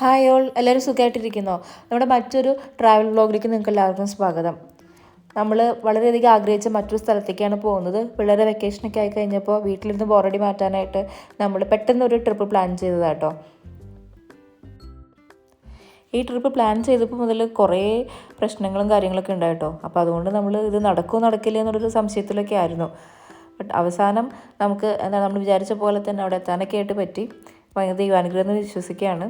Hi all എല്ലാവരും സുഖമായിട്ടിരിക്കുന്നോ നമ്മുടെ മറ്റൊരു ട്രാവൽ വ്ളോഗിലേക്ക് നിങ്ങൾക്ക് എല്ലാവർക്കും സ്വാഗതം. നമ്മൾ വളരെയധികം ആഗ്രഹിച്ച മറ്റൊരു സ്ഥലത്തേക്കാണ് പോകുന്നത്. പിള്ളേരെ വെക്കേഷനൊക്കെ ആയി കഴിഞ്ഞപ്പോൾ വീട്ടിലിരുന്ന് ബോറടി മാറ്റാനായിട്ട് നമ്മൾ പെട്ടെന്ന് ഒരു ട്രിപ്പ് പ്ലാൻ ചെയ്തതാട്ടോ ഈ ട്രിപ്പ് പ്ലാൻ ചെയ്തപ്പോൾ മുതൽ കുറേ പ്രശ്നങ്ങളും കാര്യങ്ങളൊക്കെ ഉണ്ടായിട്ടോ അപ്പോൾ അതുകൊണ്ട് നമ്മൾ ഇത് നടക്കുമോ നടക്കില്ല എന്നുള്ളൊരു സംശയത്തിലൊക്കെ ആയിരുന്നു. ബട്ട് അവസാനം നമുക്ക് എന്താ നമ്മൾ വിചാരിച്ച പോലെ തന്നെ അവിടെ എത്താനൊക്കെ ആയിട്ട് പറ്റി. ഭയങ്കര ദൈവാനുഗ്രഹം എന്ന് വിശ്വസിക്കുകയാണ്.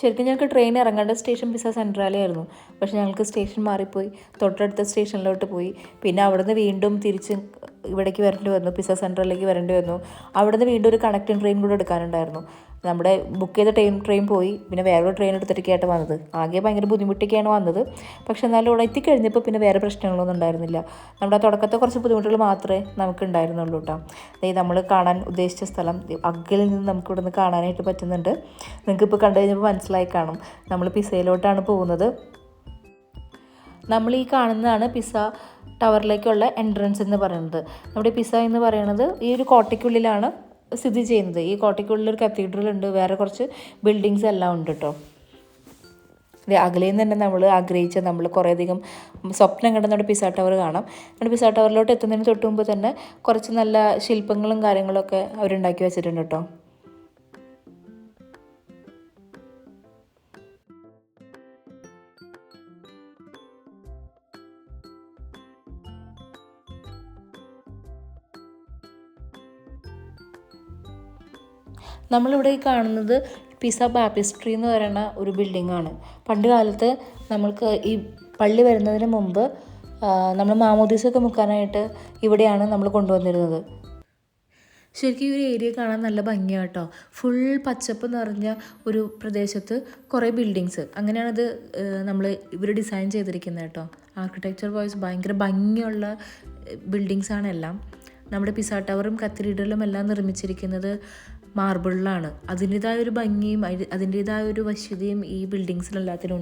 ശരിക്കും ഞങ്ങൾക്ക് ട്രെയിൻ ഇറങ്ങേണ്ട സ്റ്റേഷൻ പിസ സെൻട്രാലയായിരുന്നു പക്ഷെ ഞങ്ങൾക്ക് സ്റ്റേഷൻ മാറിപ്പോയി. തൊട്ടടുത്ത സ്റ്റേഷനിലോട്ട് പോയി. പിന്നെ അവിടുന്ന് വീണ്ടും തിരിച്ച് ഇവിടേക്ക് വരേണ്ടി വന്നു. പിസ സെൻട്രലിലേക്ക് വരേണ്ടി വന്നു. അവിടുന്ന് വീണ്ടും ഒരു കണക്റ്റിംഗ് ട്രെയിൻ കൂടെ എടുക്കാനുണ്ടായിരുന്നു. നമ്മുടെ ബുക്ക് ചെയ്ത ട്രെയിൻ ട്രെയിൻ പോയി. പിന്നെ വേറൊരു ട്രെയിൻ എടുത്തിട്ടൊക്കെയായിട്ട് വന്നത്. ആകെ ഭയങ്കര ബുദ്ധിമുട്ടൊക്കെയാണ് വന്നത്. പക്ഷേ എന്നാലും ഇവിടെ എത്തിക്കഴിഞ്ഞപ്പോൾ പിന്നെ വേറെ പ്രശ്നങ്ങളൊന്നും ഉണ്ടായിരുന്നില്ല. നമ്മുടെ തുടക്കത്തെ കുറച്ച് ബുദ്ധിമുട്ടുകൾ മാത്രമേ നമുക്ക് ഉണ്ടായിരുന്നുള്ളൂ കേട്ടോ. അതായത് നമ്മൾ കാണാൻ ഉദ്ദേശിച്ച സ്ഥലം അഗ്ഗിൽ നിന്ന് നമുക്ക് ഇവിടെ നിന്ന് കാണാനായിട്ട് പറ്റുന്നുണ്ട്. നിങ്ങൾക്കിപ്പോൾ കണ്ടു കഴിഞ്ഞപ്പോൾ മനസ്സിലായി കാണും. നമ്മൾ പിസയിലോട്ടാണ് പോകുന്നത്. നമ്മൾ ഈ കാണുന്നതാണ് പിസ ടവറിലേക്കുള്ള എൻട്രൻസ് എന്ന് പറയുന്നത്. നമ്മുടെ പിസ എന്ന് പറയുന്നത് ഈ ഒരു കോട്ടയ്ക്കുള്ളിലാണ്. സ്ഥിതി ചെയ്യുന്നത്. ഈ കോട്ടയ്ക്കുള്ളിൽ ഒരു കത്തീഡ്രൽ ഉണ്ട്. വേറെ കുറച്ച് ബിൽഡിങ്സ് എല്ലാം ഉണ്ട് കേട്ടോ അകലെ നിന്ന് തന്നെ നമ്മൾ ആഗ്രഹിച്ച നമ്മൾ കുറേയധികം സ്വപ്നം കണ്ട നമ്മുടെ പിസ ടവർ കാണാം. നമ്മുടെ പിസ ടവറിലോട്ട് എത്തുന്നതിന് തൊട്ട് മുമ്പ് തന്നെ കുറച്ച് നല്ല ശില്പങ്ങളും കാര്യങ്ങളൊക്കെ അവരുണ്ടാക്കി വെച്ചിട്ടുണ്ട് കേട്ടോ നമ്മളിവിടെ ഈ കാണുന്നത് പിസ ബാപ്പിസ്ട്രി എന്ന് പറയുന്ന ഒരു ബിൽഡിങ്ങാണ് പണ്ട് കാലത്ത് നമ്മൾക്ക് ഈ പള്ളി വരുന്നതിന് മുമ്പ് നമ്മൾ മാമോദീസൊക്കെ മുക്കാനായിട്ട് ഇവിടെയാണ് നമ്മൾ കൊണ്ടുവന്നിരുന്നത്. ശരിക്കും ഈ ഒരു ഏരിയ കാണാൻ നല്ല ഭംഗിയാണ് കേട്ടോ ഫുൾ പച്ചപ്പ് നിറഞ്ഞ ഒരു പ്രദേശത്ത് കുറേ ബിൽഡിങ്സ് അങ്ങനെയാണത് നമ്മൾ ഇവർ ഡിസൈൻ ചെയ്തിരിക്കുന്നത് കേട്ടോ. ആർക്കിടെക്ചർ വൈസ് ഭയങ്കര ഭംഗിയുള്ള ബിൽഡിങ്സാണെല്ലാം നമ്മുടെ പിസ ടവറും കത്തീഡ്രലും എല്ലാം നിർമ്മിച്ചിരിക്കുന്നത് മാർബിളിലാണ് അതിന്റെതായ ഒരു ഭംഗിയും അതിന്റെതായ ഒരു വശ്യതയും ഈ ബിൽഡിങ്സിനെല്ലാത്തിനും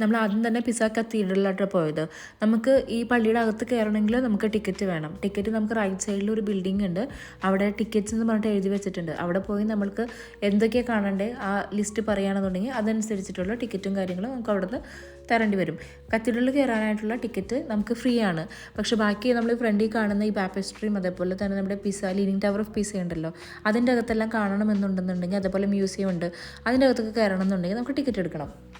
നമ്മൾ ആദ്യം തന്നെ പിസ കത്തീഡ്രലിലോട്ട് പോയത്. നമുക്ക് ഈ പള്ളിയുടെ അകത്ത് കയറണമെങ്കിൽ നമുക്ക് ടിക്കറ്റ് വേണം. ടിക്കറ്റ് നമുക്ക് റൈറ്റ് സൈഡിൽ ഒരു ബിൽഡിംഗ് ഉണ്ട്. അവിടെ ടിക്കറ്റ്സ് എന്ന് പറഞ്ഞിട്ട് എഴുതി വെച്ചിട്ടുണ്ട്. അവിടെ പോയി നമ്മൾക്ക് എന്തൊക്കെയാണ് കാണണ്ടേ ആ ലിസ്റ്റ് പറയുകയാണെന്നുണ്ടെങ്കിൽ അതനുസരിച്ചിട്ടുള്ള ടിക്കറ്റും കാര്യങ്ങളും നമുക്ക് അവിടുന്ന് തരേണ്ടി വരും. കത്തീഡ്രലിൽ കയറാനായിട്ടുള്ള ടിക്കറ്റ് നമുക്ക് ഫ്രീ ആണ്. പക്ഷേ ബാക്കി നമ്മൾ ഫ്രണ്ടിൽ കാണുന്ന ഈ ബാപ്പസ്ട്രീം അതേപോലെ തന്നെ നമ്മുടെ Pisa leaning tower of Pisa ഉണ്ടല്ലോ അതിന്റെ അകത്തെല്ലാം കാണണമെന്നുണ്ടെന്നുണ്ടെങ്കിൽ അതേപോലെ മ്യൂസിയം ഉണ്ട്. അതിന്റെ അകത്തൊക്കെ കയറണം എന്നുണ്ടെങ്കിൽ നമുക്ക് ടിക്കറ്റ് എടുക്കണം.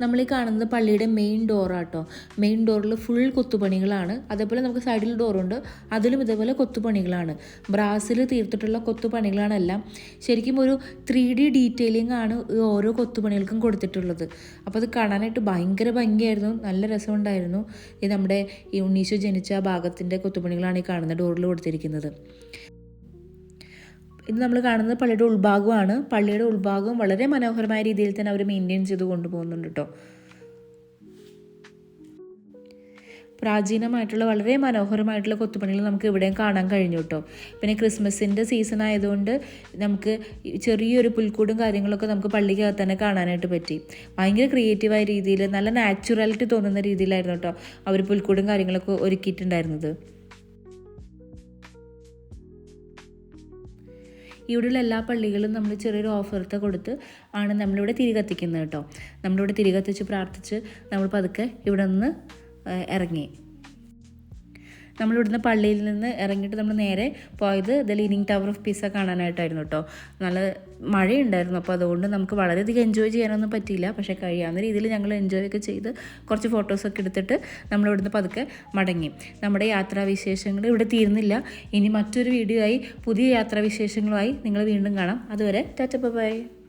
നമ്മൾ ഈ കാണുന്നത് പള്ളിയുടെ മെയിൻ ഡോറാട്ടോ മെയിൻ ഡോറിൽ ഫുൾ കൊത്തുപണികളാണ്. അതേപോലെ നമുക്ക് സൈഡിൽ ഡോറുണ്ട് അതിലും ഇതേപോലെ കൊത്തുപണികളാണ്. ബ്രാസിൽ തീർത്തിട്ടുള്ള കൊത്തുപണികളാണ് എല്ലാം. ശരിക്കും ഒരു ത്രീ ഡി ഡീറ്റെയിലിംഗ് ആണ് ഓരോ കൊത്തുപണികൾക്കും കൊടുത്തിട്ടുള്ളത്. അപ്പോൾ അത് കാണാനായിട്ട് ഭയങ്കര ഭംഗിയായിരുന്നു. നല്ല രസമുണ്ടായിരുന്നു. ഈ നമ്മുടെ ഈ ഉണ്ണീശോ ജനിച്ച ഭാഗത്തിന്റെ കൊത്തുപണികളാണ് ഈ കാണുന്ന ഡോറിൽ കൊടുത്തിരിക്കുന്നത്. ഇത് നമ്മൾ കാണുന്നത് പള്ളിയുടെ ഉൾഭാഗമാണ്. പള്ളിയുടെ ഉൾഭാഗവും വളരെ മനോഹരമായ രീതിയിൽ തന്നെ അവർ മെയിന്റെയിൻ ചെയ്ത് കൊണ്ടുപോകുന്നുണ്ട് കേട്ടോ പ്രാചീനമായിട്ടുള്ള വളരെ മനോഹരമായിട്ടുള്ള കൊത്തുപണികൾ നമുക്ക് ഇവിടെയും കാണാൻ കഴിഞ്ഞു കേട്ടോ പിന്നെ ക്രിസ്മസിന്റെ സീസൺ ആയതുകൊണ്ട് നമുക്ക് ചെറിയൊരു പുൽക്കൂടും കാര്യങ്ങളൊക്കെ നമുക്ക് പള്ളിക്കകത്ത് തന്നെ കാണാനായിട്ട് പറ്റി. ഭയങ്കര ക്രിയേറ്റീവായ രീതിയിൽ നല്ല നാച്ചുറാലിറ്റി തോന്നുന്ന രീതിയിലായിരുന്നു കേട്ടോ അവർ പുൽക്കൂടും കാര്യങ്ങളൊക്കെ ഒരുക്കിയിട്ടുണ്ടായിരുന്നത്. ഇവിടെയുള്ള എല്ലാ പള്ളികളും നമ്മൾ ചെറിയൊരു ഓഫർത്ത് കൊടുത്ത് ആണ് നമ്മളിവിടെ തിരി കത്തിക്കുന്നത് കേട്ടോ. നമ്മളിവിടെ തിരി കത്തിച്ച് പ്രാർത്ഥിച്ച് നമ്മൾ പതുക്കെ ഇവിടെ നിന്ന് ഇറങ്ങി. നമ്മളിവിടുന്ന് പള്ളിയിൽ നിന്ന് ഇറങ്ങിയിട്ട് നമ്മൾ നേരെ പോയത് the leaning tower of Pisa കാണാനായിട്ടായിരുന്നു കേട്ടോ. നല്ല മഴയുണ്ടായിരുന്നു അപ്പോൾ അതുകൊണ്ട് നമുക്ക് വളരെയധികം എൻജോയ് ചെയ്യാനൊന്നും പറ്റിയില്ല. പക്ഷേ കഴിയാവുന്ന രീതിയിൽ ഞങ്ങൾ എൻജോയ് ഒക്കെ ചെയ്ത് കുറച്ച് ഫോട്ടോസൊക്കെ എടുത്തിട്ട് നമ്മൾ ഇവിടുന്ന് പതുക്കെ മടങ്ങി. നമ്മുടെ യാത്രാവിശേഷങ്ങൾ ഇവിടെ തീർന്നില്ല. ഇനി മറ്റൊരു വീഡിയോ ആയി പുതിയ യാത്രാവിശേഷങ്ങളുമായി നിങ്ങൾ വീണ്ടും കാണാം. അതുവരെ ടാറ്റ ബൈ.